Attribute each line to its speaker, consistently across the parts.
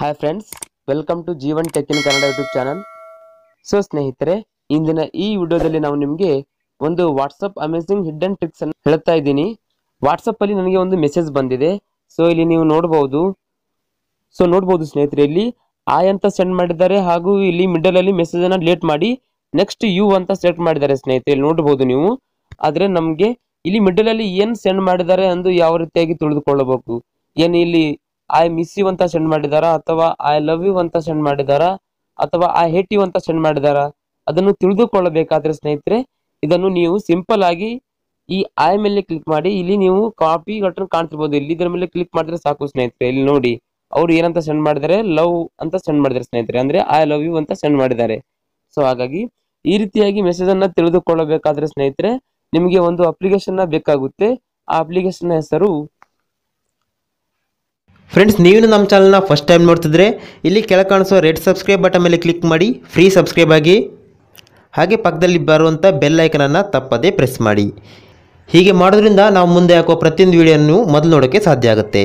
Speaker 1: Hi friends welcome to Jeevan tech in Kannada YouTube channel so ಸ್ನೇಹಿತರೆ, ಇಂದಿನ ಈ ವಿಡಿಯೋದಲ್ಲಿ ನಾವು ನಿಮಗೆ ಒಂದು ವಾಟ್ಸಪ್ ಅಮೇಸಿಂಗ್ ಅಂಡ್ ಟ್ರಿಕ್ಸ್ ಅನ್ನು ಹೇಳ್ತಾ ಇದ್ದೀನಿ. ವಾಟ್ಸಪ್ಪಲ್ಲಿ ನನಗೆ ಒಂದು ಮೆಸೇಜ್ ಬಂದಿದೆ. ಸೊ ಇಲ್ಲಿ ನೀವು ನೋಡಬಹುದು ಸೊ ನೋಡಬಹುದು ಸ್ನೇಹಿತರೆ, ಇಲ್ಲಿ ಆಯ್ ಅಂತ ಸೆಂಡ್ ಮಾಡಿದ್ದಾರೆ ಹಾಗೂ ಇಲ್ಲಿ ಮಿಡಲ್ ಅಲ್ಲಿ ಮೆಸೇಜ್ ಅನ್ನ ಲೇಟ್ ಮಾಡಿ ನೆಕ್ಸ್ಟ್ ಯು ಅಂತ ಸೆಲೆಕ್ಟ್ ಮಾಡಿದ್ದಾರೆ ಸ್ನೇಹಿತರೆ, ಇಲ್ಲಿ ನೋಡಬಹುದು ನೀವು. ಆದರೆ ನಮಗೆ ಇಲ್ಲಿ ಮಿಡಲ್ ಅಲ್ಲಿ ಏನ್ ಸೆಂಡ್ ಮಾಡಿದ್ದಾರೆ ಎಂದು ಯಾವ ರೀತಿಯಾಗಿ ತಿಳಿದುಕೊಳ್ಳಬೇಕು? ಏನು ಇಲ್ಲಿ ಐ ಮಿಸ್ ಯು ಅಂತ ಸೆಂಡ್ ಮಾಡಿದಾರ? ಅಥವಾ ಐ ಲವ್ ಯು ಅಂತ ಸೆಂಡ್ ಮಾಡಿದಾರ? ಅಥವಾ ಐ ಹೇಟ್ ಯು ಅಂತ ಸೆಂಡ್ ಮಾಡಿದಾರ? ಅದನ್ನು ತಿಳಿದುಕೊಳ್ಳಬೇಕಾದ್ರೆ ಸ್ನೇಹಿತರೆ, ಇದನ್ನು ನೀವು ಸಿಂಪಲ್ ಆಗಿ ಈ ಐ ಮೇಲೆ ಕ್ಲಿಕ್ ಮಾಡಿ, ಇಲ್ಲಿ ನೀವು ಕಾಪಿ ಬಟನ್ ಕಾಣ್ತಿರ್ಬೋದು. ಇಲ್ಲಿ ಇದರ ಮೇಲೆ ಕ್ಲಿಕ್ ಮಾಡಿದ್ರೆ ಸಾಕು ಸ್ನೇಹಿತರೆ. ಇಲ್ಲಿ ನೋಡಿ, ಅವ್ರು ಏನಂತ ಸೆಂಡ್ ಮಾಡಿದರೆ? ಲವ್ ಅಂತ ಸೆಂಡ್ ಮಾಡಿದ್ರೆ ಸ್ನೇಹಿತರೆ. ಅಂದ್ರೆ ಐ ಲವ್ ಯು ಅಂತ ಸೆಂಡ್ ಮಾಡಿದ್ದಾರೆ. ಸೊ ಹಾಗಾಗಿ ಈ ರೀತಿಯಾಗಿ ಮೆಸೇಜ್ ಅನ್ನ ತಿಳಿದುಕೊಳ್ಳಬೇಕಾದ್ರೆ ಸ್ನೇಹಿತರೆ, ನಿಮಗೆ ಒಂದು ಅಪ್ಲಿಕೇಶನ್ ಬೇಕಾಗುತ್ತೆ. ಆ ಅಪ್ಲಿಕೇಶನ್ ಹೆಸರು
Speaker 2: ಫ್ರೆಂಡ್ಸ್ ನೀವು ನಮ್ಮ ಚಾನಲ್ನ ಫಸ್ಟ್ ಟೈಮ್ ನೋಡ್ತಿದ್ರೆ, ಇಲ್ಲಿ ಕೆಳ ಕಾಣಿಸೋ ರೆಡ್ ಸಬ್ಸ್ಕ್ರೈಬ್ ಬಟನ್ ಮೇಲೆ ಕ್ಲಿಕ್ ಮಾಡಿ ಫ್ರೀ ಸಬ್ಸ್ಕ್ರೈಬ್ ಆಗಿ. ಹಾಗೆ ಪಕ್ಕದಲ್ಲಿ ಬರುವಂಥ ಬೆಲ್ ಐಕನನ್ನು ತಪ್ಪದೇ ಪ್ರೆಸ್ ಮಾಡಿ. ಹೀಗೆ ಮಾಡೋದ್ರಿಂದ ನಾವು ಮುಂದೆ ಹಾಕುವ ಪ್ರತಿಯೊಂದು ವೀಡಿಯೋನು ಮೊದಲು ನೋಡೋಕ್ಕೆ ಸಾಧ್ಯ ಆಗುತ್ತೆ.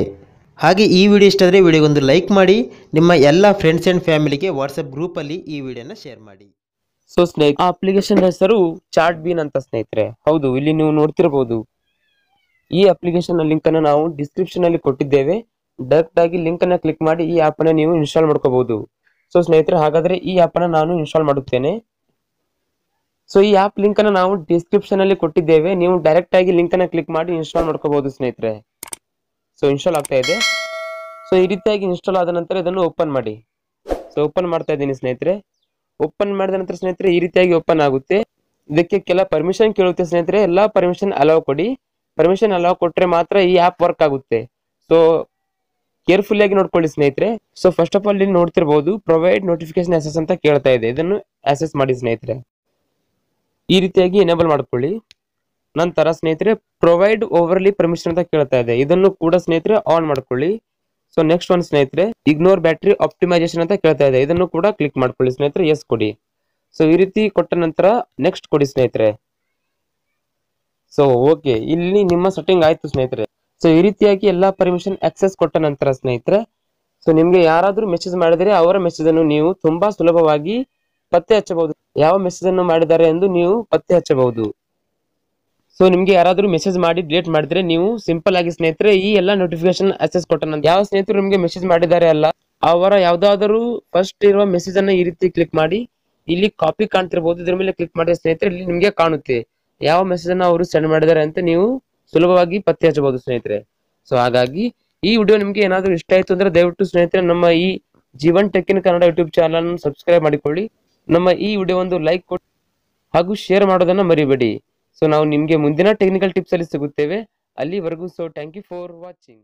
Speaker 2: ಹಾಗೆ ಈ ವಿಡಿಯೋ ಇಷ್ಟ ಆದರೆ ವಿಡಿಯೋಗೊಂದು ಲೈಕ್ ಮಾಡಿ, ನಿಮ್ಮ ಎಲ್ಲ ಫ್ರೆಂಡ್ಸ್ ಆ್ಯಂಡ್ ಫ್ಯಾಮಿಲಿಗೆ ವಾಟ್ಸಪ್ ಗ್ರೂಪಲ್ಲಿ ಈ ವಿಡಿಯೋನ ಶೇರ್ ಮಾಡಿ.
Speaker 1: ಸೊ ಸ್ನೇಹಿತ ಆ ಅಪ್ಲಿಕೇಶನ್ ಹೆಸರು ಚಾಟ್ ಬೀನ್ ಅಂತ ಸ್ನೇಹಿತರೆ. ಹೌದು, ಇಲ್ಲಿ ನೀವು ನೋಡ್ತಿರಬಹುದು ಈ ಅಪ್ಲಿಕೇಶನ್ ಲಿಂಕ್ ಅನ್ನು ನಾವು ಡಿಸ್ಕ್ರಿಪ್ಷನ್ ಅಲ್ಲಿ ಕೊಟ್ಟಿದ್ದೇವೆ. ಡೈರೆಕ್ಟ್ ಆಗಿ ಲಿಂಕ್ ಅನ್ನ ಕ್ಲಿಕ್ ಮಾಡಿ ಈ ಆಪ್ ಅನ್ನ ನೀವು ಇನ್ಸ್ಟಾಲ್ ಮಾಡ್ಕೋಬಹುದು. ಸೊ ಸ್ನೇಹಿತರೆ, ಹಾಗಾದ್ರೆ ಈ ಆಪ್ ಅನ್ನ ನಾನು ಇನ್ಸ್ಟಾಲ್ ಮಾಡುತ್ತೇನೆ. ಸೊ ಈ ಆಪ್ ಲಿಂಕ್ ಅನ್ನ ನಾವು ಡಿಸ್ಕ್ರಿಪ್ಷನ್ ಅಲ್ಲಿ ಕೊಟ್ಟಿದ್ದೇವೆ. ನೀವು ಡೈರೆಕ್ಟ್ ಆಗಿ ಲಿಂಕ್ ಅನ್ನ ಕ್ಲಿಕ್ ಮಾಡಿ ಇನ್ಸ್ಟಾಲ್ ಮಾಡ್ಕೋಬಹುದು ಸ್ನೇಹಿತರೆ. ಸೊ ಇನ್ಸ್ಟಾಲ್ ಆಗ್ತಾ ಇದೆ. ಸೊ ಈ ರೀತಿಯಾಗಿ ಇನ್ಸ್ಟಾಲ್ ಆದ ನಂತರ ಇದನ್ನು ಓಪನ್ ಮಾಡಿ. ಸೊ ಓಪನ್ ಮಾಡ್ತಾ ಇದ್ದೀನಿ ಸ್ನೇಹಿತರೆ. ಓಪನ್ ಮಾಡಿದ ನಂತರ ಸ್ನೇಹಿತರೆ, ಈ ರೀತಿಯಾಗಿ ಓಪನ್ ಆಗುತ್ತೆ. ಇದಕ್ಕೆ ಕೆಲ ಪರ್ಮಿಷನ್ ಕೇಳುತ್ತೆ ಸ್ನೇಹಿತರೆ. ಎಲ್ಲಾ ಪರ್ಮಿಷನ್ ಅಲೌ ಕೊಡಿ. ಪರ್ಮಿಷನ್ ಅಲೌ ಕೊಟ್ರೆ ಮಾತ್ರ ಈ ಆಪ್ ವರ್ಕ್ ಆಗುತ್ತೆ. ಸೊ ಕೇರ್ಫುಲ್ ಆಗಿ ನೋಡ್ಕೊಳ್ಳಿ ಸ್ನೇಹಿತರೆ. ಸೊ ಫಸ್ಟ್ ಆಫ್ ಆಲ್ ಇಲ್ಲಿ ನೋಡ್ತಿರ್ಬೋದು ಪ್ರೊವೈಡ್ ನೋಟಿಫಿಕೇಶನ್ ಅಸೆಸ್ ಅಂತ ಕೇಳ್ತಾ ಇದೆ. ಇದನ್ನು ಅಸೆಸ್ ಮಾಡಿ ಸ್ನೇಹಿತರೆ. ಈ ರೀತಿಯಾಗಿ ಎನೇಬಲ್ ಮಾಡ್ಕೊಳ್ಳಿ. ನಂತರ ಸ್ನೇಹಿತರೆ ಪ್ರೊವೈಡ್ ಓವರ್ಲಿ ಪರ್ಮಿಷನ್ ಅಂತ ಕೇಳ್ತಾ ಇದೆ. ಇದನ್ನು ಕೂಡ ಸ್ನೇಹಿತರೆ ಆನ್ ಮಾಡ್ಕೊಳ್ಳಿ. ಸೊ ನೆಕ್ಸ್ಟ್ ಒನ್ ಸ್ನೇಹಿತರೆ ಇಗ್ನೋರ್ ಬ್ಯಾಟ್ರಿ ಆಪ್ಟಿಮೈಸೇಷನ್ ಅಂತ ಕೇಳ್ತಾ ಇದೆ. ಇದನ್ನು ಕೂಡ ಕ್ಲಿಕ್ ಮಾಡ್ಕೊಳ್ಳಿ ಸ್ನೇಹಿತರೆ. ಎಸ್ ಕೊಡಿ. ಸೊ ಈ ರೀತಿ ಕೊಟ್ಟ ನಂತರ ನೆಕ್ಸ್ಟ್ ಕೊಡಿ ಸ್ನೇಹಿತರೆ. ಸೊ ಓಕೆ ಇಲ್ಲಿ ನಿಮ್ಮ ಸೆಟ್ಟಿಂಗ್ ಆಯ್ತು ಸ್ನೇಹಿತರೆ. ಸೊ ಈ ರೀತಿಯಾಗಿ ಎಲ್ಲಾ ಪರ್ಮಿಷನ್ ಆಕ್ಸೆಸ್ ಕೊಟ್ಟ ನಂತರ ಸ್ನೇಹಿತರೆ ಸೊ ನಿಮ್ಗೆ ಯಾರಾದ್ರೂ ಮೆಸೇಜ್ ಮಾಡಿದರೆ ಅವರ ಮೆಸೇಜ್ ಅನ್ನು ನೀವು ತುಂಬಾ ಸುಲಭವಾಗಿ ಪತ್ತೆ ಹಚ್ಚಬಹುದು. ಯಾವ ಮೆಸೇಜ್ ಅನ್ನು ಮಾಡಿದ್ದಾರೆ ಎಂದು ನೀವು ಪತ್ತೆ ಹಚ್ಚಬಹುದು. ಸೊ ನಿಮ್ಗೆ ಯಾರಾದ್ರೂ ಮೆಸೇಜ್ ಮಾಡಿ ಡಿಲೇಟ್ ಮಾಡಿದ್ರೆ ನೀವು ಸಿಂಪಲ್ ಆಗಿ ಸ್ನೇಹಿತರೆ ಈ ಎಲ್ಲ ನೋಟಿಫಿಕೇಶನ್ ಆಕ್ಸೆಸ್ ಕೊಟ್ಟ ನಂತರ, ಯಾವ ಸ್ನೇಹಿತರು ನಿಮ್ಗೆ ಮೆಸೇಜ್ ಮಾಡಿದ್ದಾರೆ ಅಲ್ಲ, ಅವರ ಯಾವ್ದಾದ್ರು ಫಸ್ಟ್ ಇರುವ ಮೆಸೇಜ್ ಅನ್ನ ಈ ರೀತಿ ಕ್ಲಿಕ್ ಮಾಡಿ, ಇಲ್ಲಿ ಕಾಪಿ ಕಾಣ್ತಿರ್ಬಹುದು ಇದ್ರ ಮೇಲೆ ಕ್ಲಿಕ್ ಮಾಡಿದ ಸ್ನೇಹಿತರೆ ಇಲ್ಲಿ ನಿಮ್ಗೆ ಕಾಣುತ್ತೆ. ಯಾವ ಮೆಸೇಜ್ ಅನ್ನ ಅವರು ಸೆಂಡ್ ಮಾಡಿದ್ದಾರೆ ಅಂತ ನೀವು ಸುಲಭವಾಗಿ ಪತ್ತೆ ಹಚ್ಚಬಹುದು ಸ್ನೇಹಿತರೆ. ಸೊ ಹಾಗಾಗಿ ಈ ವಿಡಿಯೋ ನಿಮ್ಗೆ ಏನಾದ್ರೂ ಇಷ್ಟ ಆಯ್ತು ಅಂದ್ರೆ ದಯವಿಟ್ಟು ಸ್ನೇಹಿತರೆ ನಮ್ಮ ಈ Jeevan tech in Kannada YouTube channel subscribe ಮಾಡಿಕೊಳ್ಳಿ. ನಮ್ಮ ಈ ವಿಡಿಯೋ ಒಂದು ಲೈಕ್ ಕೊಟ್ಟು ಹಾಗೂ ಶೇರ್ ಮಾಡೋದನ್ನ ಮರಿಬೇಡಿ. ಸೊ ನಾವು ನಿಮ್ಗೆ ಮುಂದಿನ ಟೆಕ್ನಿಕಲ್ ಟಿಪ್ಸ್ ಅಲ್ಲಿ ಸಿಗುತ್ತೇವೆ. ಅಲ್ಲಿವರೆಗೂ so thank you for watching